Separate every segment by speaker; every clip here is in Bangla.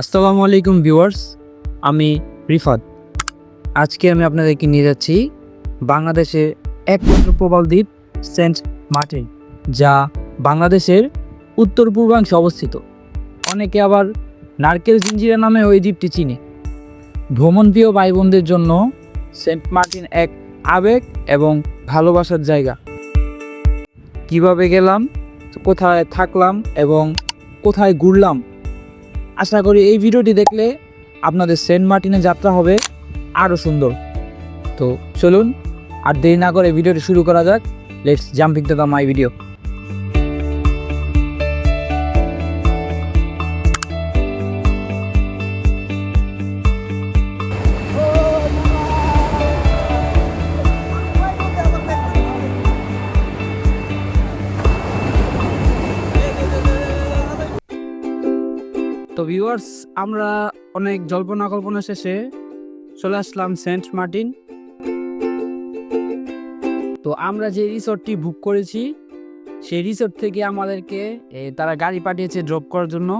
Speaker 1: আসসালামু আলাইকুম ভিউয়ার্স, আমি রিফাত। আজকে আমি আপনাদেরকে নিয়ে যাচ্ছি বাংলাদেশের একমাত্র প্রবাল দ্বীপ সেন্ট মার্টিন, যা বাংলাদেশের উত্তর পূর্বাংশে অবস্থিত। অনেকে আবার নারকেল জিঞ্জিরা নামে ওই দ্বীপটি চিনে। ভ্রমণপ্রিয় ভাই বোনদের জন্য সেন্ট মার্টিন এক আবেগ এবং ভালোবাসার জায়গা। কীভাবে গেলাম, কোথায় থাকলাম এবং কোথায় ঘুরলাম আশা করি এই ভিডিওটি দেখলে আপনাদের সেন্ট মার্টিনে যাত্রা হবে আরও সুন্দর। তো চলুন, আর দেরি না করে ভিডিওটি শুরু করা যাক। Let's jumping to the my video viewers আমরা অনেক জল্পনা কল্পনা শেষে চলে আসলাম সেন্ট মার্টিন। তো আমরা যে রিসোর্টটি বুক করেছি, সেই রিসোর্ট থেকে আমাদেরকে তারা গাড়ি পাঠিয়েছে ড্রপ করার জন্য।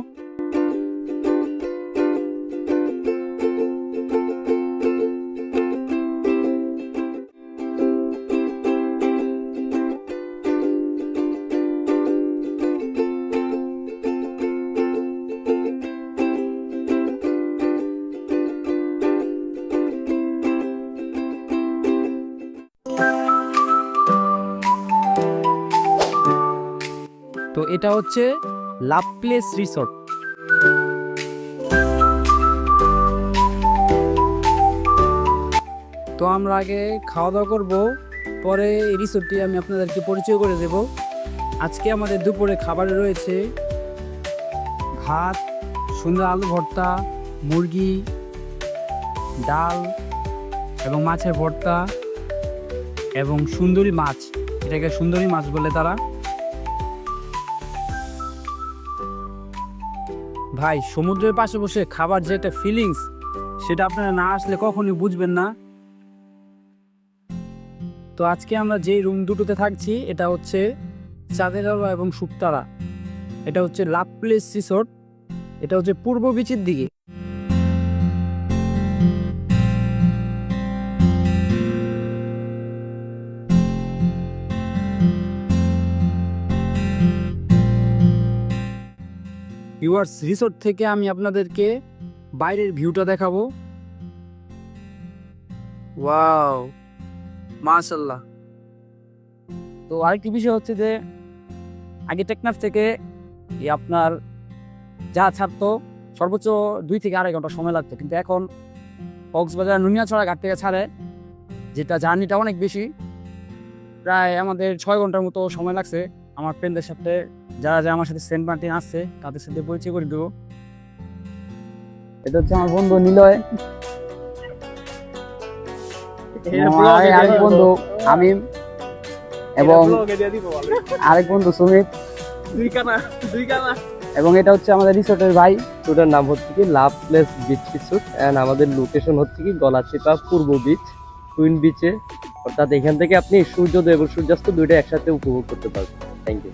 Speaker 1: এটা হচ্ছে লাভ প্লেস রিসোর্ট তো আমরা আগে খাওয়া দাওয়া করব, পরে এই রিসোর্টটি আমি আপনাদেরকে পরিচয় করে দেব। আজকে আমাদের দুপুরে খাবারে রয়েছে ভাত সুন্দর আলু ভর্তা, মুরগি, ডাল এবং মাছের ভর্তা এবং সুন্দরী মাছ। এটাকে সুন্দরী মাছ বলে তারা। ভাই, সমুদ্রের পাশে বসে খাবার যে একটা ফিলিংস সেটা আপনারা না আসলে কখনই বুঝবেন না। তো আজকে আমরা যেই রুম দুটোতে থাকছি, এটা হচ্ছে চাঁদের এবং সুপ্তারা। এটা হচ্ছে লাভ প্লেস রিসোর্ট এটা হচ্ছে পূর্ব বিচির দিকে। ভিউয়ার্স রিসোর্ট থেকে আমি আপনাদেরকে বাইরের ভিউটা দেখাবো। ওয়াও মাশাল্লাহ তো আরেকটি বিষয় হচ্ছে যে, আগে টেকনাফ থেকে আপনার যা ছাড়তো, সর্বোচ্চ দুই থেকে আড়াই ঘণ্টা সময় লাগতো। কিন্তু এখন কক্সবাজার নুনিয়াছড়া ঘাট থেকে ছাড়ে, যেটা জার্নিটা অনেক বেশি। প্রায় আমাদের ছয় ঘণ্টার মতো সময় লাগছে আমার ফ্রেন্ডদের সাথে যারা যারা আমার সাথে সেন্ট মার্টিন আসছে তাদের সাথে পরিচয় করে দেবো। এটা হচ্ছে আমার বন্ধু নিলয়। এবং আরেক আরেক বন্ধু আমিম এবং আরেক বন্ধু সুমিত। এবং এটা হচ্ছে আমাদের রিসোর্টের ভাই।
Speaker 2: রিসোর্টের নাম হচ্ছে কি love place beach resort and আমাদের লোকেশন হচ্ছে কি গলাচিপা পূর্ব বিচ টুইন বিচে অর্থাৎ এখান থেকে আপনি সূর্যোদয় এবং সূর্যাস্ত দুইটা একসাথে উপভোগ করতে পারবেন। থ্যাংক ইউ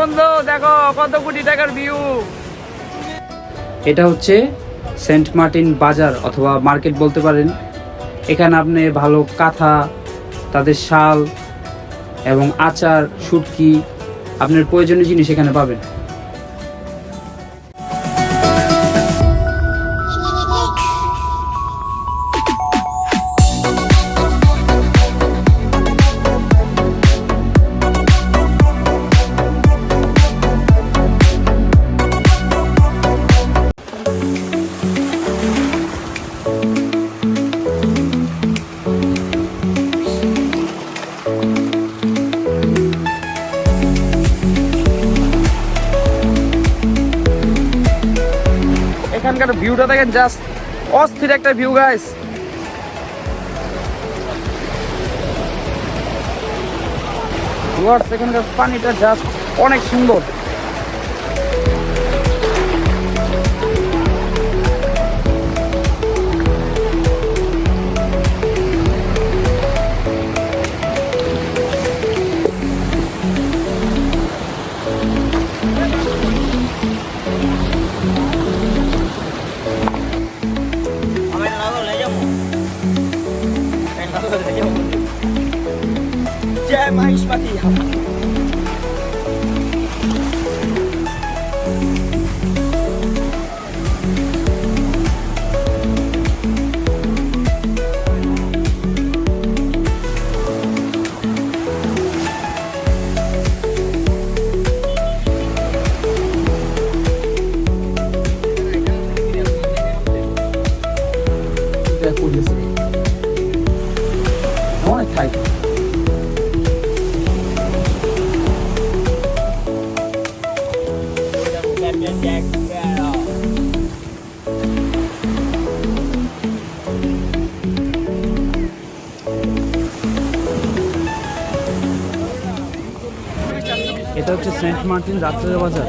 Speaker 1: বন্ধু, দেখো কত কোটি টাকার ভিউ এটা হচ্ছে সেন্ট মার্টিন বাজার অথবা মার্কেট বলতে পারেন। এখানে আপনি ভালো কাঁথা, তাদের শাল এবং আচার, সুটকি, আপনার প্রয়োজনীয় জিনিস এখানে পাবেন। এখানকার ভিউটা দেখেন জাস্ট অস্থির একটা ভিউ গাইস এখানকার পানিটা জাস্ট অনেক সুন্দর।
Speaker 3: Jam
Speaker 1: Aish Mati. এটা হচ্ছে সেন্ট মার্টিন রাত্রের বাজার।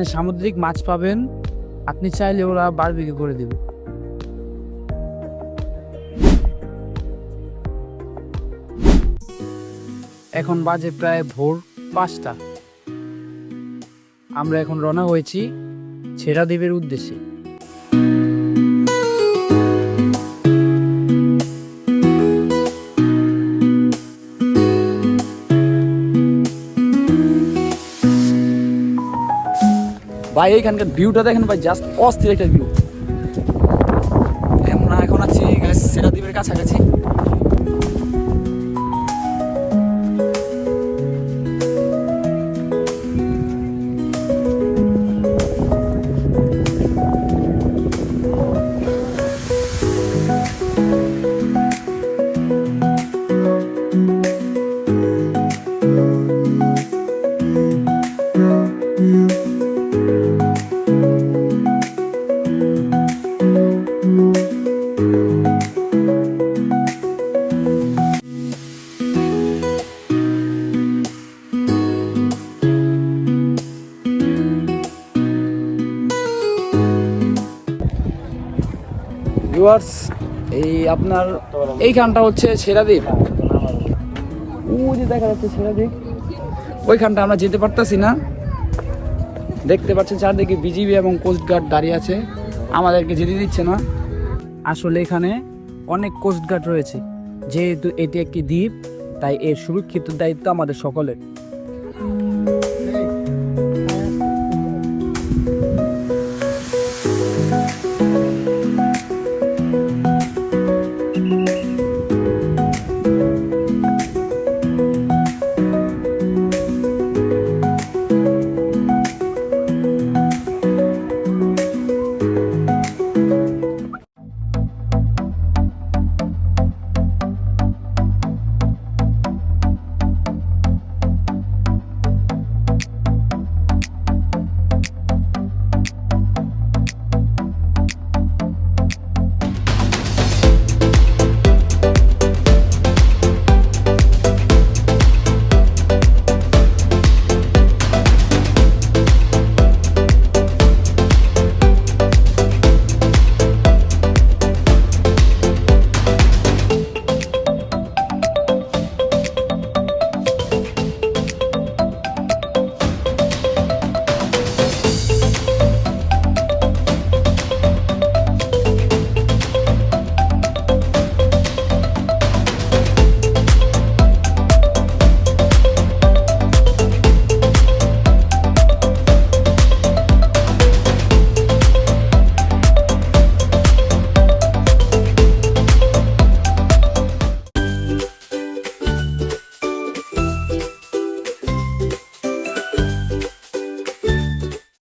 Speaker 1: এখানে সামুদ্রিক মাছ পাবেন। আপনি চাইলে ওরা বারবিকে করে দেবে। এখন বাজে প্রায় ভোর পাঁচটা। আমরা এখন রওনা হয়েছি ছেড়া দ্বীপের উদ্দেশ্যে।
Speaker 3: ভাই এইখানকার ভিউটা দেখেন ভাই জাস্ট অস্থির একটা ভিউ ভিউয়ার্স, এই আপনার এইখানটা হচ্ছে সেরাদ্বীপ। ওই যে দেখা যাচ্ছে সেরাদ্বীপ। ওইখানটা আমরা যেতে পারতাছি না। দেখতে পাচ্ছেন চারদিকে বিজিবি এবং কোস্ট গার্ড দাঁড়িয়ে আছে। আমাদেরকে যেতে দিচ্ছে না।
Speaker 1: আসলে এখানে অনেক কোস্টগার্ড রয়েছে। যেহেতু এটি একটি দ্বীপ, তাই এর সুরক্ষিত দায়িত্ব আমাদের সকলের।